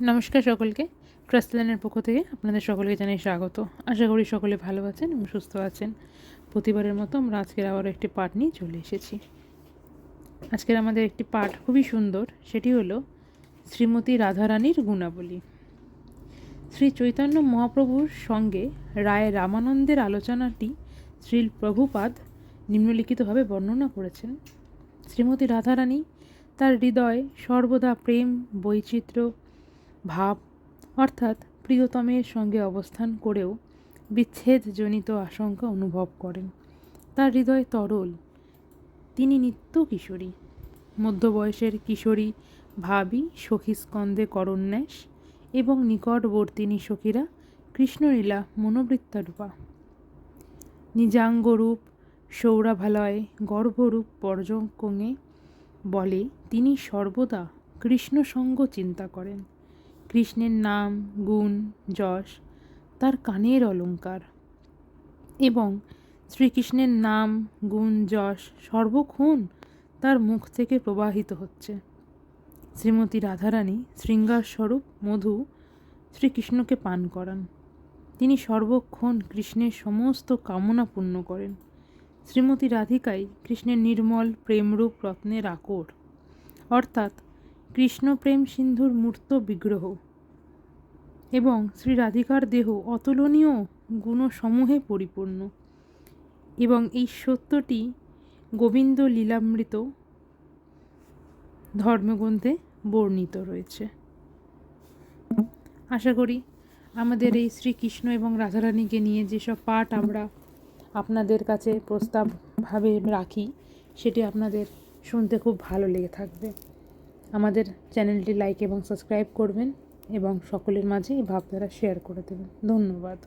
নমস্কার সকলকে। ক্রাস্টল্যান্ডের পক্ষ থেকে আপনাদের সকলকে জানাই স্বাগত। আশা করি সকলে ভালো আছেন এবং সুস্থ আছেন। প্রতিবারের মতো আমরা আজকের আবার একটি পাঠ নিয়ে চলে এসেছি। আজকের আমাদের একটি পাঠ খুবই সুন্দর, সেটি হলো শ্রীমতী রাধারানীর গুণাবলী। শ্রী চৈতন্য মহাপ্রভুর সঙ্গে রায় রামানন্দের আলোচনাটি শ্রী প্রভুপাদ নিম্নলিখিতভাবে বর্ণনা করেছেন। শ্রীমতী রাধারানী তার হৃদয় সর্বদা প্রেম, বৈচিত্র্য ভাব, অর্থাৎ প্রিয়তমের সঙ্গে অবস্থান করেও বিচ্ছেদজনিত আশঙ্কা অনুভব করেন। তার হৃদয় তরল। তিনি নিত্য কিশোরী। মধ্যবয়সের কিশোরী, ভাবী সখী স্কন্দে করন্যাস এবং নিকটবর্তিনী সখীরা কৃষ্ণলীলা মনোবৃত্তারূপা। নিজাঙ্গরূপ, সৌরাভালয়, গর্ভরূপ পর্যঙ্কঙে বলে তিনি সর্বদা কৃষ্ণসঙ্গ চিন্তা করেন। কৃষ্ণের নাম, গুণ, যশ, তার কানের অলঙ্কার এবং শ্রীকৃষ্ণের নাম, গুণ, যশ সর্বক্ষণ তার মুখ থেকে প্রবাহিত হচ্ছে। শ্রীমতী রাধারানী শৃঙ্গার স্বরূপ মধু শ্রীকৃষ্ণকে পান করান। তিনি সর্বক্ষণ কৃষ্ণের সমস্ত কামনা পূর্ণ করেন। শ্রীমতী রাধিকাই কৃষ্ণের নির্মল, প্রেমরূপ রত্নের আকর। অর্থাৎ কৃষ্ণ প্রেম সিন্ধুর মূর্ত বিগ্রহ। এবং শ্রী রাধিকার দেহ অতুলনীয় গুণসমূহে পরিপূর্ণ। এবং এই সত্যটি গোবিন্দ লীলামৃত ধর্মগ্রন্থে বর্ণিত রয়েছে। আশা করি আমাদের এই শ্রীকৃষ্ণ এবং রাধারানীকে নিয়ে যেসব পাঠ আমরা আপনাদের কাছে প্রস্তাবভাবে রাখি, সেটি আপনাদের শুনতে খুব ভালো লেগে থাকবে। আমাদের চ্যানেলটি লাইক এবং সাবস্ক্রাইব করবেন এবং সকলের মাঝে এই ভাবধারা শেয়ার করে দেবেন। ধন্যবাদ।